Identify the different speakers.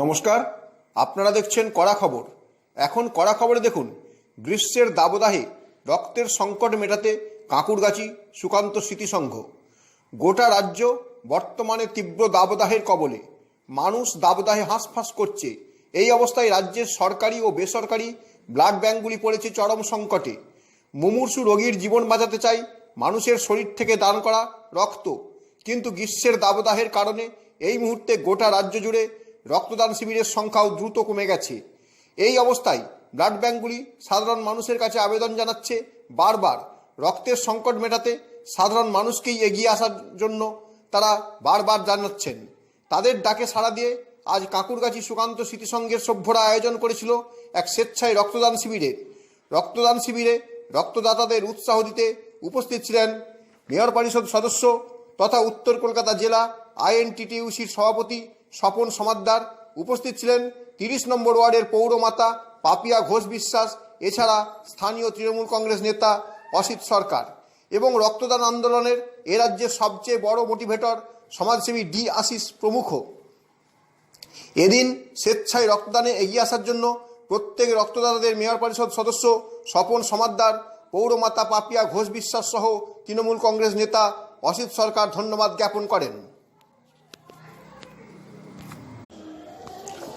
Speaker 1: নমস্কার, আপনারা দেখছেন কড়া খবর। এখন কড়া খবরে দেখুন, গ্রীষ্মের দাবদাহে রক্তের সংকট মেটাতে কাঁকুরগাছি সুকান্ত স্মৃতিসংঘ। গোটা রাজ্য বর্তমানে তীব্র দাবদাহের কবলে। মানুষ দাবদাহে হাঁসফাঁস করছে। এই অবস্থায় রাজ্যের সরকারি ও বেসরকারি ব্লাড ব্যাঙ্কগুলি পড়েছে চরম সংকটে। মুমূর্ষু রোগীর জীবন বাঁচাতে চাই মানুষের শরীর থেকে দান করা রক্ত। কিন্তু গ্রীষ্মের দাবদাহের কারণে এই মুহূর্তে গোটা রাজ্য জুড়ে রক্তদান শিবিরের সংখ্যাও দ্রুত কমে গেছে। এই অবস্থায় ব্লাড ব্যাঙ্কগুলি সাধারণ মানুষের কাছে আবেদন জানাচ্ছে বারবার। রক্তের সংকট মেটাতে সাধারণ মানুষকেই এগিয়ে আসার জন্য তারা বারবার জানাচ্ছেন। তাদের ডাকে সাড়া দিয়ে আজ কাঁকুরগাছি সুকান্ত স্মৃতিসংঘের সভ্যরা আয়োজন করেছিল এক স্বেচ্ছায় রক্তদান শিবিরের রক্তদান শিবিরে রক্তদাতাদের উৎসাহ দিতে উপস্থিত ছিলেন মেয়র পরিষদ সদস্য তথা উত্তর কলকাতা জেলা আইএনটিটিউসির সভাপতি স্বপন সমাদ্দার উপস্থিত ছিলেন তিরিশ নম্বর ওয়ার্ডের পৌরমাতা পাপিয়া ঘোষ বিশ্বাস, এছাড়া স্থানীয় তৃণমূল কংগ্রেস নেতা অসিত সরকার এবং রক্তদান আন্দোলনের এ রাজ্যের সবচেয়ে বড় মোটিভেটর সমাজসেবী ডি আশিস প্রমুখ। এদিন স্বেচ্ছায় রক্তদানে এগিয়ে আসার জন্য প্রত্যেক রক্তদাতাদের মেয়র পরিষদ সদস্য স্বপন সমাদ্দার, পৌরমাতা পাপিয়া ঘোষ বিশ্বাস সহ তৃণমূল কংগ্রেস নেতা অসিত সরকার ধন্যবাদ জ্ঞাপন করেন।